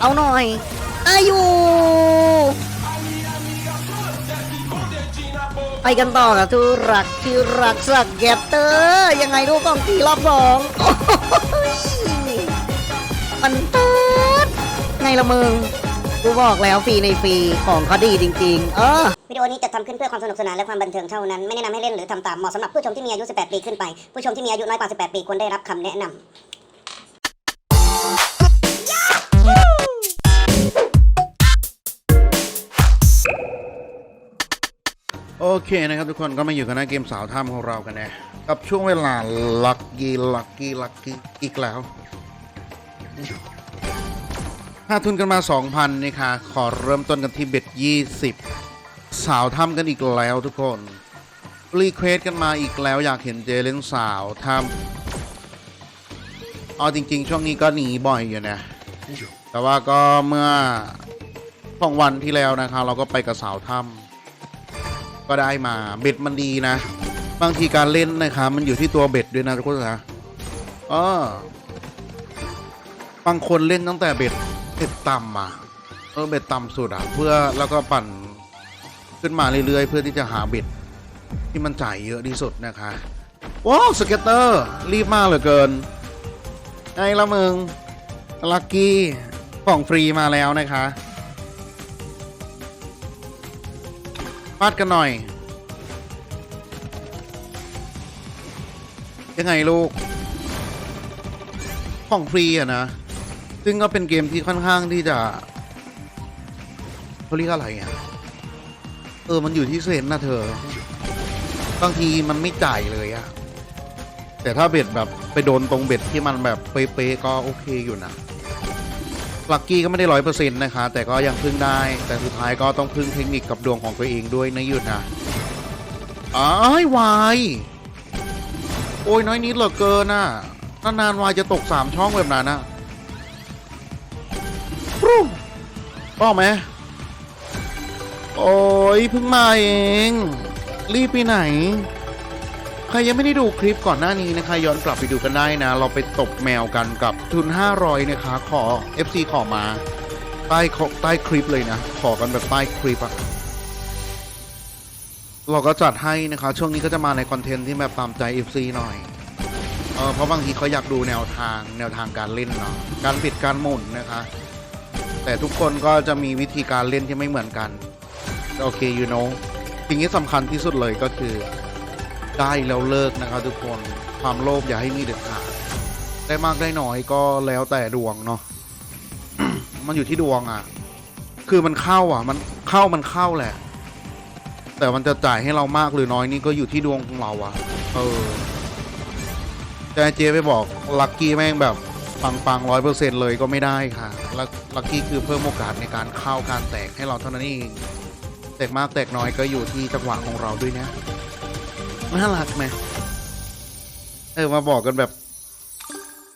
เอาหน่อย อายุ ไปกันต่อกับทุรักที่รักสักแกตเตอร์ยังไงลูกกองตีรอบสองมันเติดไงละมึงกูบอกแล้วฟรีในฟรีของเขาดีจริง ๆ เออวิดีโอนี้จัดทำขึ้นเพื่อความสนุกสนานและความบันเทิงเท่านั้น ไม่แนะนำให้เล่นหรือทำตามเหมาะสำหรับผู้ชมที่มีอายุ 18 ปีขึ้นไป ผู้ชมที่มีอายุน้อยกว่า 18 ปีควรได้รับคำแนะนำ โอเคนะครับทุกคนก็มาอยู่กันในเกมสาวถ้ำของเรากันนะกับช่วงเวลาลักกี้ลักกี้ลักกี้อีกแล้วถ้าทุนกันมา 2,000นี่ค่ะขอเริ่มต้นกันที่เบ็ด20 สาวถ้ำกันอีกแล้วทุกคนรีเควสกันมาอีกแล้วอยากเห็นเจเล่นสาวถ้ำเอาจริง ๆ ช่วงนี้ก็หนีบ่อยอยู่นะแต่ว่าก็เมื่อสองวันที่แล้วนะคะ เราก็ไปกับสาวถ้ำ ก็ได้มาเบ็ดมันดีนะ บางทีการเล่นนะครับมันอยู่ที่ตัวเบ็ดด้วยนะทุกคนนะเออบางคนเล่นตั้งแต่เบ็ดเบ็ดต่ำอะเออเบ็ดต่ำสุดอะ เพื่อแล้วก็ปั่นขึ้นมาเรื่อยๆ เพื่อที่จะหาเบ็ดที่มันจ่ายเยอะที่สุดนะคะว้าวสเก็ตเตอร์รีบมากเหลือเกินไงละมึงลักกี้ของฟรีมาแล้วนะคะ ฟาดกันหน่อย ยังไงลูก ของฟรีอะนะ ซึ่งก็เป็นเกมที่ค่อนข้างที่จะเขาเรียกอะไรอะเออ มันอยู่ที่เซนนะเธอ บางทีมันไม่จ่ายเลยอะแต่ถ้าเบ็ดแบบไปโดนตรงเบ็ดที่มันแบบเป๊ะๆก็โอเคอยู่นะ ลักกี้ก็ไม่ได้ร้อยเปอร์เซ็นต์นะคะ แต่ก็ยังพึ่งได้ แต่สุดท้ายก็ต้องพึ่งเทคนิคกับดวงของตัวเองด้วยนะหยุดนะอ้ายวาย โอ้ยน้อยนิดเหลือเกินน่ะนานๆวายจะตกสามช่องแบบนั้นนะปรูป้อไหมโอ้ยเพิ่งมาเอง รีบไปไหน ใครยังไม่ได้ดูคลิปก่อนหน้านี้นะคะ ย้อนกลับไปดูกันได้นะ เราไปตบแมวกันกับทุน 500 นะคะ ขอ FC ขอมาใต้ขอใต้คลิปเลยนะ ขอกันแบบใต้คลิปอะเราก็จัดให้นะคะ ช่วงนี้ก็จะมาในคอนเทนต์ที่แบบตามใจ FC หน่อยเออเพราะบางทีเขาอยากดูแนวทางแนวทางการเล่นเนาะการปิดการหมุนนะคะ แต่ทุกคนก็จะมีวิธีการเล่นที่ไม่เหมือนกัน โอเค you know สิ่งที่สำคัญที่สุดเลยก็คือ ได้แล้วเลิกนะครับทุกคนความโลภอย่าให้มีเด็ดขาดได้มากได้น้อยก็แล้วแต่ดวงเนาะมันอยู่ที่ดวงอะ คือมันเข้าอะ มันเข้ามันเข้าแหละ แต่มันจะจ่ายให้เรามากหรือน้อยนี่ก็อยู่ที่ดวงของเราอะ เออแต่เจไปบอกลัคกี้แม่งแบบปังปังร้อยเปอร์เซ็นต์เลยก็ไม่ได้ค่ะลัคลัคกี้คือเพิ่มโอกาสในการเข้าการแตกให้เราเท่านั้นเองแตกมากแตกน้อยก็อยู่ที่จังหวะของเราด้วยนะ น่ารักไหมเออมาบอกกันแบบ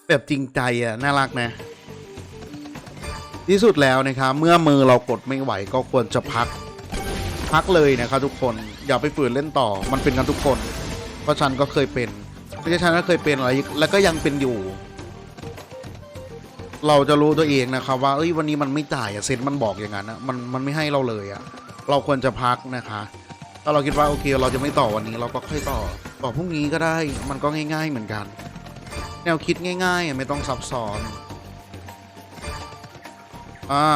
แบบจริงใจอะน่ารักนะ ที่สุดแล้วนะครับ เมื่อมือเรากดไม่ไหวก็ควรจะพัก พักเลยนะครับทุกคนอย่าไปฝืนเล่นต่อ มันเป็นกันทุกคน เพราะฉันก็เคยเป็นไม่ใช่ฉันก็เคยเป็นอะไรแล้วก็ยังเป็นอยู่ เราจะรู้ตัวเองนะครับ ว่าเอ้ยวันนี้มันไม่จ่ายอะเซ็นมันบอกอย่างนั้นนะมันมันไม่ให้เราเลยอะเราควรจะพักนะคะ ถ้าเราคิดว่าโอเคเราจะไม่ต่อวันนี้เราก็ค่อยต่อต่อพรุ่งนี้ก็ได้มันก็ง่าย ๆเหมือนกัน แนวคิดง่ายๆไม่ต้องซับซ้อนอ่า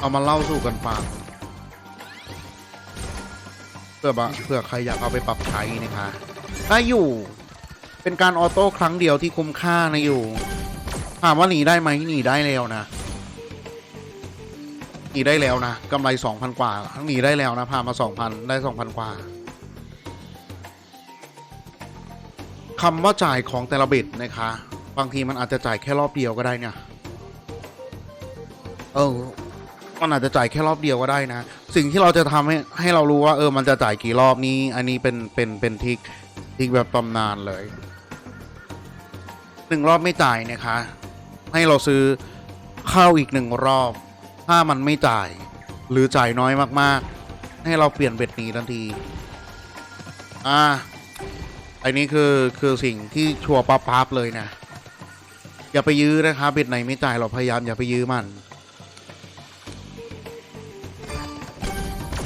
เอามาเล่าสู่กันฟังเพื่อบะเพื่อใครอยากเอาไปปรับใช้นะคะได้อยู่ เป็นการออโต้ครั้งเดียวที่คุ้มค่านะอยู่ ถามว่าหนีได้ไหมหนีได้แล้วนะ หนีได้แล้วนะกำไรสองพันกว่าหนีได้แล้วนะพามาสองพันได้สองพันกว่าคำว่าจ่ายของแต่ละเบ็ดนะคะ บางทีมันอาจจะจ่ายแค่รอบเดียวก็ได้เนี่ยเออมันอาจจะจ่ายแค่รอบเดียวก็ได้นะ สิ่งที่เราจะทำให้ให้เรารู้ว่าเออมันจะจ่ายกี่รอบนี้ อันนี้เป็นเป็นเป็นทิกทิกแบบตำนานเลยหนึ่งรอบไม่จ่ายนะคะ ให้เราซื้อเข้าอีกหนึ่งรอบ ถ้ามันไม่จ่าย หรือจ่ายน้อยมากๆ ให้เราเปลี่ยนเบ็ดนี้ทันที อ่า อันนี้คือคือสิ่งที่ชัวร์ปั๊บๆเลยนะ อย่าไปยื้อนะครับเบ็ดไหนไม่จ่ายเราพยายามอย่าไปยื้อมัน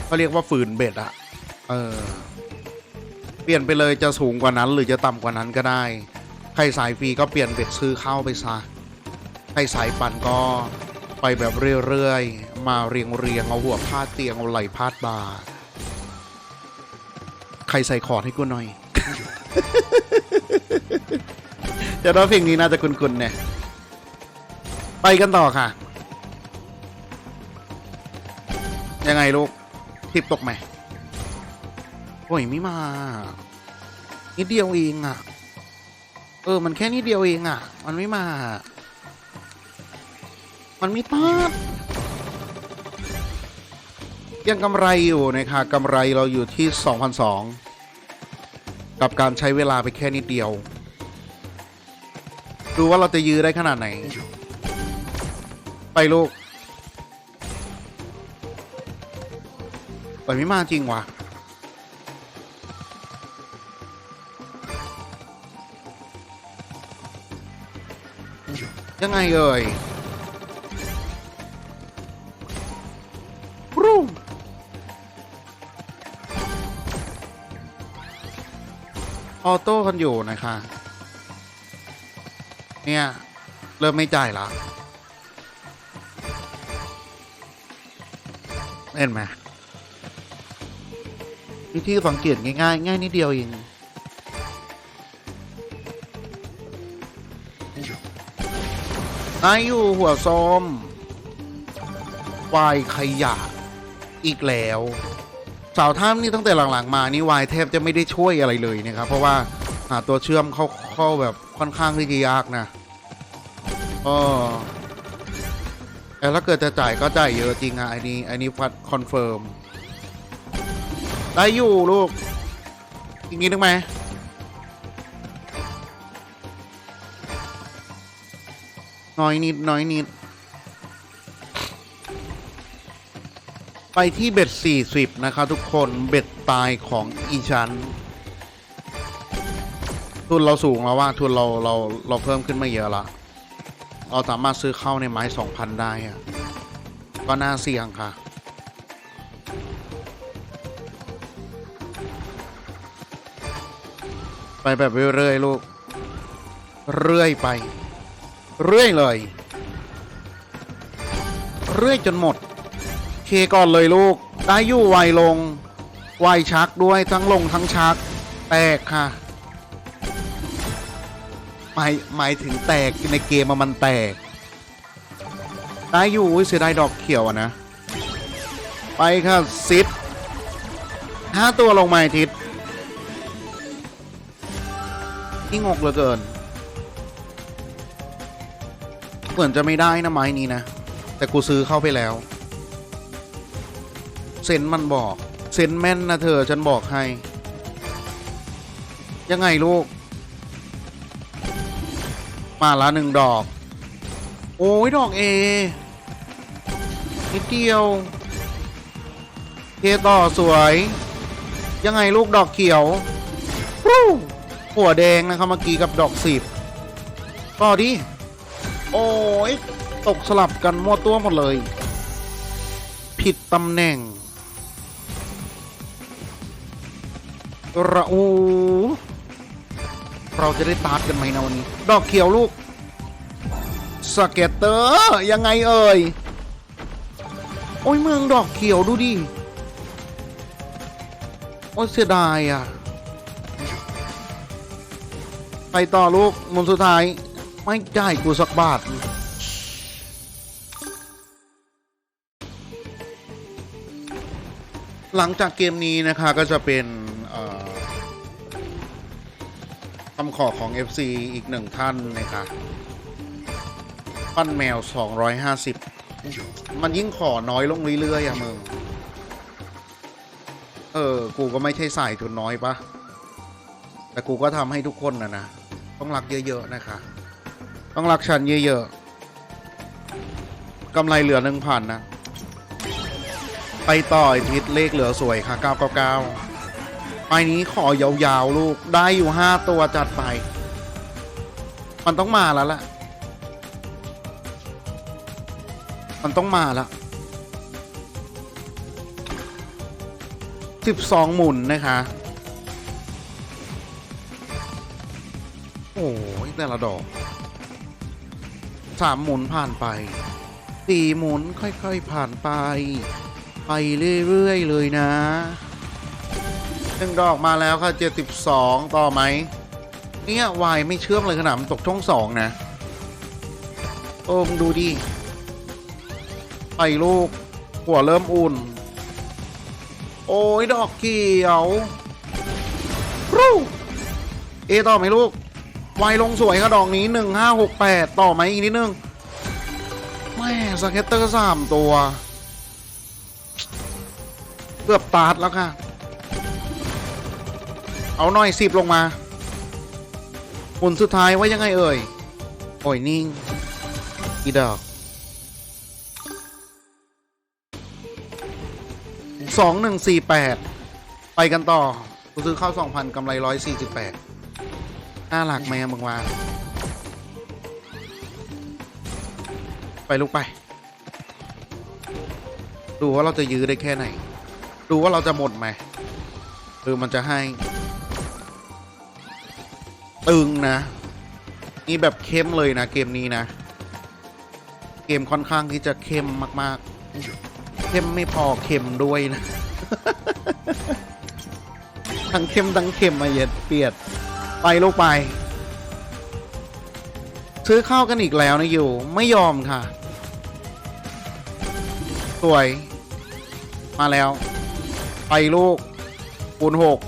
เขาเรียกว่าฝืนเบ็ดอะเออ เปลี่ยนไปเลยจะสูงกว่านั้น หรือจะต่ำกว่านั้นก็ได้ ใครสายฟรีก็เปลี่ยนเบ็ดซื้อเข้าไปซะ ใครสายปันก็ ไปแบบเรื่อยๆ มาเรียงเรียงเอาหัวพาดเตียงเอาไหล่พาดบ่าใครใส่คอร์ดให้กูหน่อย เดี๋ยวเราเพลงนี้น่าจะคุ้นๆเนี่ย ไปกันต่อค่ะ ยังไงลูกทิปตกไหมโอ้ยไม่มา นิดเดียวเองอะ เออ มันแค่นิดเดียวเองอะ มันไม่มา มันไม่ตัดยังกำไรอยู่นะคะกำไรเราอยู่ที่ 2,002กับการใช้เวลาไปแค่นิดเดียว ดูว่าเราจะยื้อได้ขนาดไหน ไปลูกไปไม่มาจริงวะยังไงเอ่ย ออโต้กันอยู่นะคะ เนี่ย เริ่มไม่จ่ายละเห็นไหมวิธีสังเกตง่ายๆ ง่ายนิดเดียวเองนายอยู่หัวส้มวายขยะอีกแล้ว สาวท่ามนี่ตั้งแต่หลังๆ มานี่วายแทบจะไม่ได้ช่วยอะไรเลยนะครับ เพราะว่าหาตัวเชื่อมเข้าเข้าแบบค่อนข้างที่จะยากนะเออแต่ถ้าเกิดจะจ่ายก็จ่ายเยอะจริงอะอันนี้อันนี้ฟัดคอนเฟิร์มได้อยู่ลูกอีกนิดนึงไหมน้อยนิดน้อยนิด ไปที่เบ็ด 40 นะคะทุกคนเบ็ดตายของอีชันทุนเราสูงแล้วว่าทุนเราเราเราเพิ่มขึ้นมาเยอะละเราสามารถซื้อเข้าในไม้ 2,000 ได้อะก็น่าเสี่ยงค่ะ ไปแบบเรื่อยๆลูก เรื่อยไป เรื่อยเลย เรื่อยจนหมด เคก่อนเลยลูก ได้อยู่ไวลง ไวชักด้วยทั้งลงทั้งชัก แตกค่ะ หมายหมายถึงแตกในเกมมันแตก ได้อยู่เสียดายดอกเขียวอะนะ ไปค่ะซิดห้าตัวลงมาทิศที่งกเหลือเกิน เหมือนจะไม่ได้นะไม้นี้นะ แต่กูซื้อเข้าไปแล้ว เซนมันบอกเซนแม่นนะเธอฉันบอกให้ ยังไงลูก มาละหนึ่งดอก โอ้ยดอกเอนิดเดียวเคต่อสวย ยังไงลูกดอกเขียวหัวแดงนะครับเมื่อกี้กับดอกสิบต่อดิ โอ้ย ตกสลับกันมั่วตัวหมดเลย ผิดตำแหน่ง ระอู เราจะได้ตาร์ทกันไหมนะวันนี้ ดอกเขียวลูกสเก็ตเตอร์ยังไงเอ่ย โอ้ยเมืองดอกเขียวดูดิ โอ้ยเสียดายอะ ไปต่อลูกมุนสุดท้าย ไม่จ่ายกูสักบาทหลังจากเกมนี้นะคะก็จะเป็น คำขอของ FC อีกหนึ่งท่านนะคะปั้นแมว 250 มันยิ่งขอน้อยลงเรื่อยๆอะมึง เออ กูก็ไม่ใช่สายทุนน้อยปะแต่กูก็ทำให้ทุกคนนะนะ ต้องรักเยอะๆนะคะ ต้องรักฉันเยอะๆกำไรเหลือหนึ่งพันนะ ไปต่ออีกทิศเลขเหลือสวยค่ะ 999 ไปนี้ขอยาวๆ ลูก ได้อยู่5ตัวจัดไป มันต้องมาแล้วล่ะ มันต้องมาแล้ว12หมุนนะคะ โอ้ยแต่ละดอกสามหมุนผ่านไปสี่หมุนค่อยๆผ่านไป ไปเรื่อย ๆ เลยนะ หนึ่งดอกมาแล้วค่ะ 72 ต่อไหม เนี่ยวายไม่เชื่อมเลยขนาดมันตกช่องสองนะ โอ้มดูดิ ไปลูก หัวเริ่มอุ่น โอ้ย ดอกเขียวรูเอต่อไหมลูก วายลงสวยค่ะดอกนี้หนึ่งห้าหกแปดต่อไหมอีกนิดนึงแม่สเก็ตเตอร์สามตัว เกือบตาดแล้วค่ะ เอาหน่อยสิบลงมาผลสุดท้ายว่ายังไงเอ่ย โอ้ยนิ่ง อีดอกสองหนึ่งสี่แปดไปกันต่อกูซื้อเข้าสองพันกำไรร้อยสี่สิบแปดน่าหลักไหมอะมึงว่า ไปลูกไป ดูว่าเราจะยื้อได้แค่ไหน ดูว่าเราจะหมดไหมหรือมันจะให้ ตึงนะ นี่แบบเข้มเลยนะเกมนี้นะ เกมค่อนข้างที่จะเข้มมาก ๆ เข้มไม่พอเค็มด้วยนะ ทั้งเข้มทั้งเค็มมาเย็ดเปียด ไปลูกไป ซื้อข้าวกันอีกแล้วนะอยู่ ไม่ยอมค่ะ สวย มาแล้ว ไปลูกคูณหก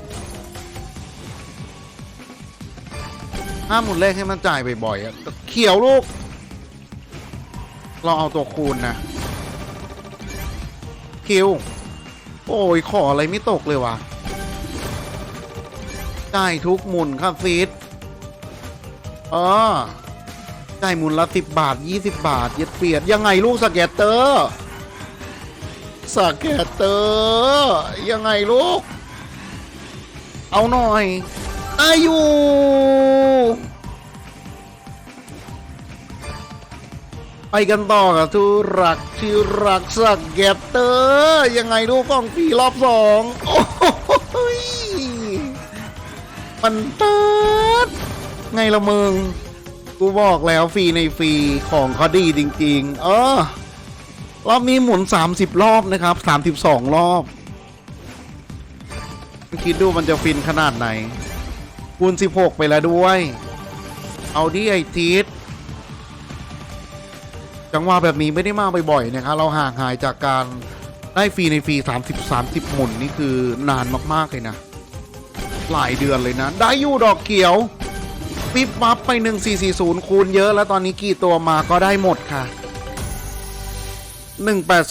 ห้าหมุนเลขให้มันจ่ายบ่อยๆอะเขียวลูก เราเอาตัวคูณนะ คิว โอ้ย ขออะไรไม่ตกเลยวะจ่ายทุกหมุนครับฟีดอ๋อจ่ายหมุนละสิบบาทยี่สิบบาท เย็ดเปียด ยังไงลูกสแกตเตอร์สแกตเตอร์ ยังไงลูก เอาหน่อย อายุไปกันต่อกับทุรักที่รักสักแกตเตอร์ยังไงลูกกล้องปีรอบสองโอ้ยมันเติดไงละมึงกูบอกแล้วฟรีในฟรีของเขาดีจริง ๆ เออรอบนี้หมุน 30 รอบนะครับ 32 รอบ คิดดูมันจะฟินขนาดไหน คูณ 16 ไปแล้วด้วย เอาดิไอทีสจังหวะแบบนี้ไม่ได้มาบ่อยๆนะครับเราห่างหายจากการได้ฟรีในฟรี30 30 หมุนนี่คือนานมากๆเลยนะ หลายเดือนเลยนะ ได้อยู่ดอกเขียว ปิบปับไป 1440 คูณเยอะ แล้วตอนนี้กี่ตัวมาก็ได้หมดค่ะ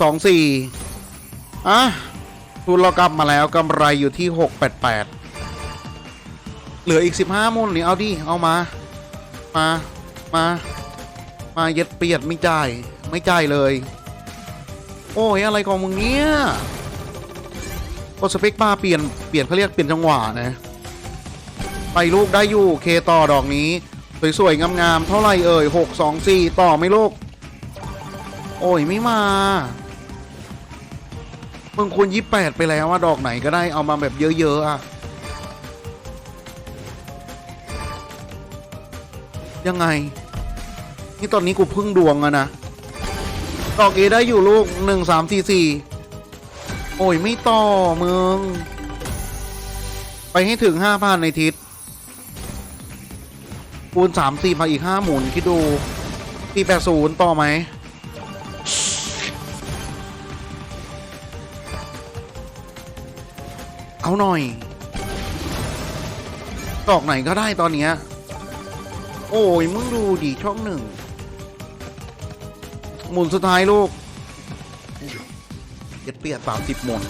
1824อะทุนเรากลับมาแล้วกำไรอยู่ที่ 688 เหลืออีก 15หมุนนี่เอาดิเอามา มามา มาเย็ดเปียดไม่จ่ายไม่จ่ายเลย โอ้ยอะไรของมึงเนี่ยโอสเปกบ้าเปลี่ยนเปลี่ยนเขาเรียกเปลี่ยนจังหวะนะไปลูกได้อยู่เคต่อดอกนี้ สวยๆงามๆเท่าไหร่เอ่ย6 2 4ต่อไม่ลูก โอ้ยไม่มามึงคูณยี่แปดไปแล้วว่าดอกไหนก็ได้เอามาแบบเยอะๆอะ ยังไง นี่ตอนนี้กูพึ่งดวงอะนะดอกเอได้อยู่ลูกหนึ่งสามสี่สี่โอ้ย ไม่ต่อมึงไปให้ถึงห้าพันในทิศคูณสามสี่มาอีกห้าหมุน คิดดูสี่แปดศูนย์ต่อไหม เอาหน่อยดอกไหนก็ได้ตอนเนี้ย อ้ยมึงดูดีช่องหนึ่ง หมุนสุดท้ายลูกเก็ดเปียดสามสิบหมุน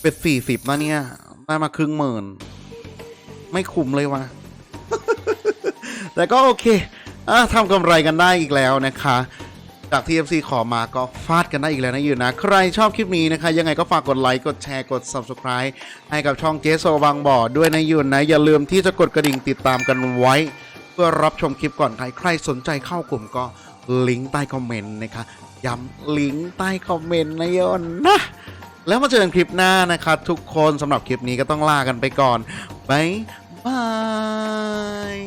เป็นสี่สิบนะเนี่ย ได้มาครึ่งหมื่น ไม่คุ้มเลยวะแต่ก็โอเคอะทำกำไรกันได้อีกแล้วนะคะ จาก TFC ขอมาก็ฟาดกันได้อีกแล้วนะอยู่นะ ใครชอบคลิปนี้นะคะ ยังไงก็ฝากกดไลค์ กดแชร์ กด Subscribe ให้กับช่องเจโซบางบ่อด้วยนะอยู่นะ อย่าลืมที่จะกดกระดิ่งติดตามกันไว้ เพื่อรับชมคลิปก่อนใครใครสนใจเข้ากลุ่มก็ลิงก์ใต้คอมเมนต์นะคะย้ำลิงก์ใต้คอมเมนต์นะโยนนะ แล้วมาเจอกันคลิปหน้านะครับ ทุกคนสำหรับคลิปนี้ก็ต้องลากันไปก่อนบายบาย